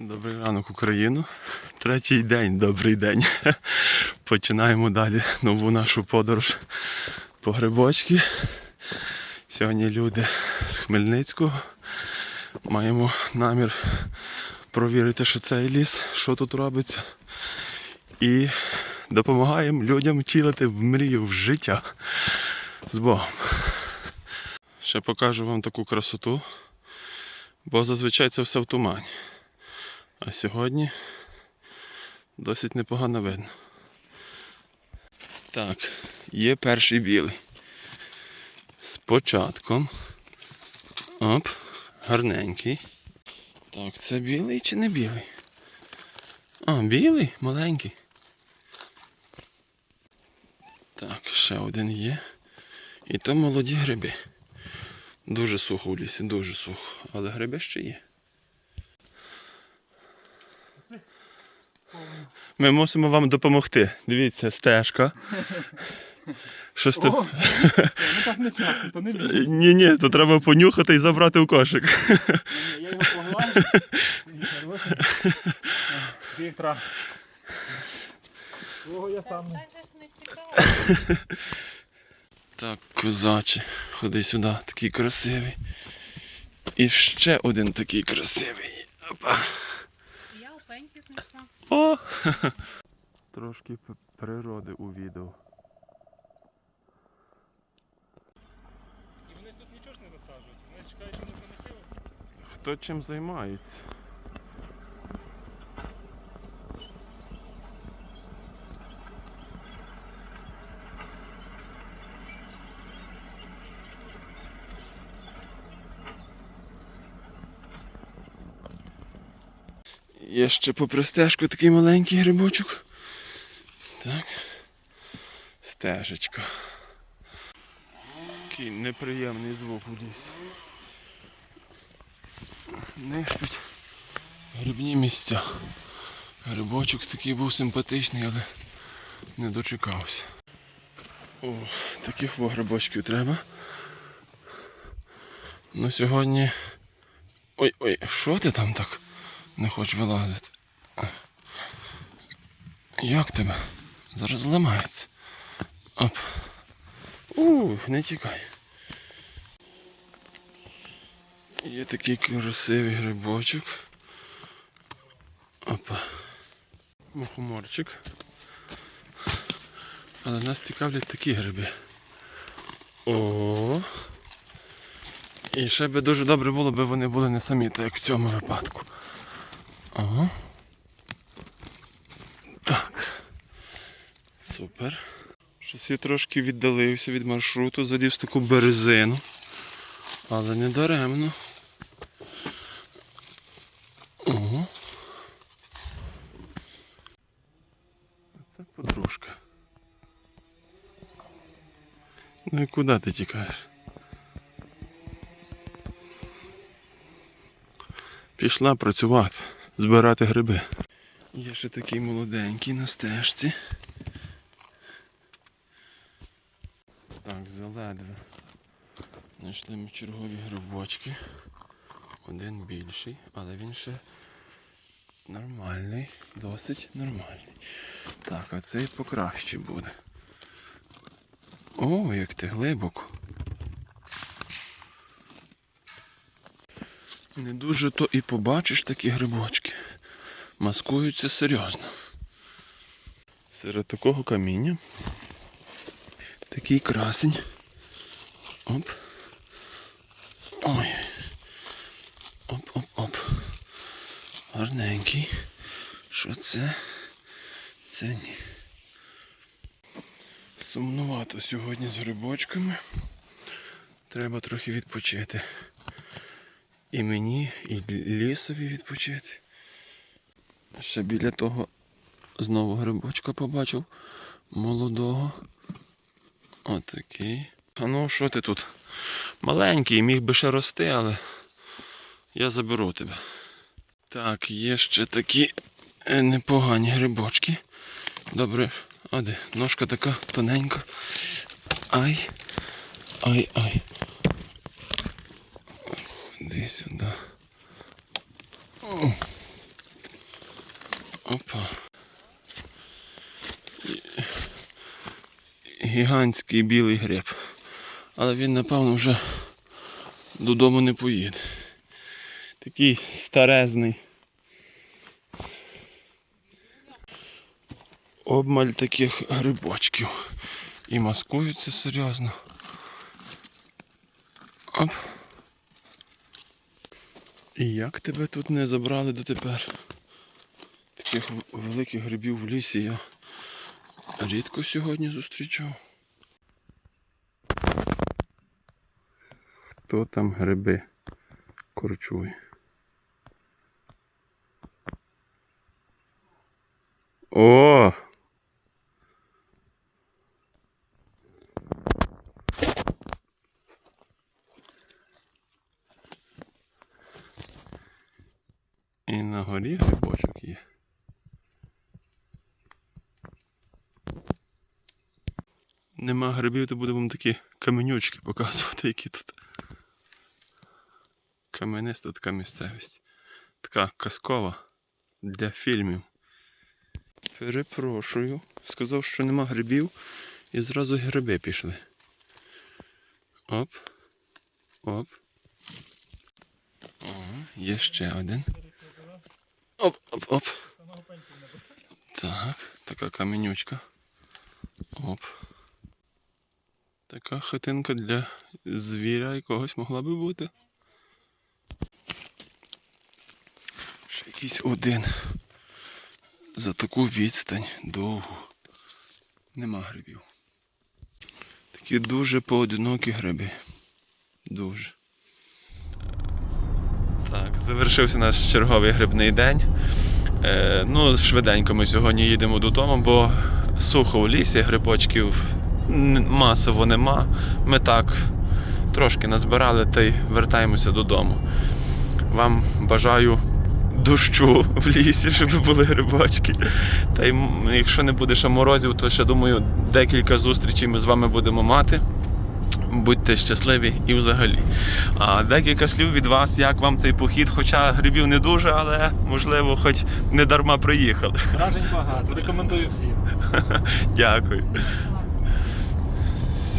Добрий ранок, Україну. Третій день, добрий день. Починаємо далі нову нашу подорож по грибочки. Сьогодні люди з Хмельницького. Маємо намір провірити, що цей ліс, що тут робиться. І допомагаємо людям втілити в мрію в життя з Богом. Ще покажу вам таку красоту, бо зазвичай це все в тумані. А сьогодні досить непогано видно. Так, є перший білий. З. Оп, гарненький. Так, це білий чи не білий? А, білий, маленький. Так, ще один є. І то молоді гриби. Дуже сухо в лісі, дуже сухо. Але гриби ще є. Ми мусимо вам допомогти. Дивіться, стежка. Щось ти... О, ну так не часто, то не бій. Ні, ні, то треба понюхати і забрати в кошик. Я його поглажу. Віктора. Свого я сам. Так же ж не цікаво. Так, козаче, ходи сюди, такий красивий. І ще один такий красивий. Опа. Я у пеньки знайшла. О! Трошки природи у відео. І вони тут нічого ж не висаджують, Вони чекають, що не занесили. Хто чим займається? Є ще попри стежку такий маленький грибочок. Так. Стежечка. Такий неприємний звук у лісі нищуть грибні місця. Грибочок такий був симпатичний, але не дочекався. О, таких во грибочків треба. Ну сьогодні. Ой-ой, що ти там так не хочеш вилазити? Як тебе? Зараз зламається. Оп. Ух, не тікай. Є такий красивий грибочок. Опа. Мухоморчик. Але нас цікавлять такі гриби. О. І ще би дуже добре було, би вони були не самі, так як в цьому випадку. Ага. Так. Супер. Щось я трошки віддалився від маршруту, заліз в таку березину. Але не даремно. Ого. Це подружка. Ну і куди ти тікаєш? Пішла працювати, збирати гриби. Є ще такий молоденький на стежці. Так, заледве. Знайшли ми чергові грибочки. Один більший, але він ще нормальний, досить нормальний. Так, а цей покраще буде. О, як ти глибоко. Не дуже то і побачиш такі грибочки. Маскуються серйозно. Серед такого каміння. Такий красень. Оп. Ой. Оп-оп-оп. Гарненький. Що це? Це ні. Сумнувато сьогодні з грибочками. Треба трохи відпочити. І мені, і лісові відпочити. Ще біля того знову грибочка побачив молодого. Отакий. А ну що ти тут? Маленький, міг би ще рости, але я заберу тебе. Так, є ще такі е, непогані грибочки. Добре, а? Ножка така тоненька. Ай. Ай, ай. Ходи сюди. Опа. Гігантський білий гриб. Але він, напевно, вже додому не поїде. Такий старезний. Обмаль таких грибочків. І маскуються серйозно. Оп. І як тебе тут не забрали дотепер? Таких великих грибів в лісі я рідко сьогодні зустрічав. Хто там гриби корчує? О! І на горі грибочок є. Нема грибів, то будемо вам такі каменючки показувати, які тут. Камениста така місцевість. Така казкова для фільмів. Перепрошую. Сказав, що нема грибів, і зразу гриби пішли. Оп. Оп. О, є ще один. Оп, оп, оп. Самого пеньків не було. Так, така каменючка. Оп. Така хатинка для звіря якогось могла би бути. Ще якийсь один. За таку відстань довгу. Нема грибів. Такі дуже поодинокі гриби. Дуже. Так, завершився наш черговий грибний день. Е, ну, швиденько ми сьогодні їдемо додому, бо сухо в лісі, грибочків масово нема. Ми так трошки назбирали та й вертаємося додому. Вам бажаю дощу в лісі, щоб були грибочки. Та й якщо не буде ще морозів, то ще думаю, декілька зустрічей ми з вами будемо мати. Будьте щасливі і взагалі. А декілька слів від вас, як вам цей похід, хоча грибів не дуже, але можливо, хоч не дарма приїхали. Вражень багато. Рекомендую всім. Дякую.